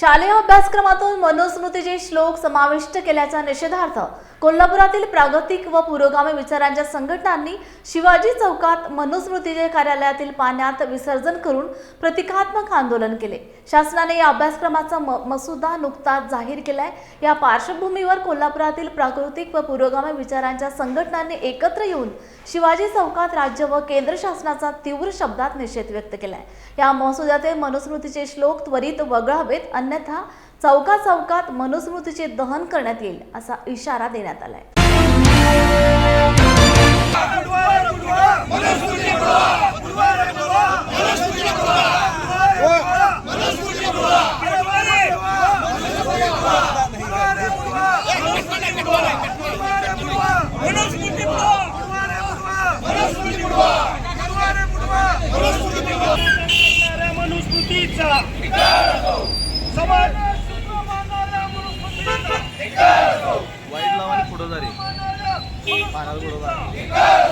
शालेय अभ्यासक्रमातून मनुस्मृतीचे श्लोक समाविष्ट केल्याच्या निषेधार्थ कोल्हापुरातील प्रागतिक व पुरोगामी विचारांच्या संघटनांनी शिवाजी चौकात मनुस्मृतीचे कार्यालयातील पाण्यात विसर्जन करून प्रतिकात्मक आंदोलन केले. शासनाने या अभ्यासक्रमाचा म- मसुदा नुकताच जाहीर केलाय. या पार्श्वभूमीवर कोल्हापुरातील प्राकृतिक व पुरोगामी विचारांच्या संघटनांनी एकत्र येऊन शिवाजी चौकात राज्य व केंद्र शासनाचा तीव्र शब्दात निषेध व्यक्त केलाय. या मसुद्यातील मनुस्मृतीचे श्लोक त्वरित वगळावेत अन्यथा चौका चौकात मनुस्मृतीचे दहन करण्यात येईल असा इशारा देण्यात आलाय. मनुस्मृतीचा కూడా ఉన్నారు పానాలు కూడా ఉన్నారు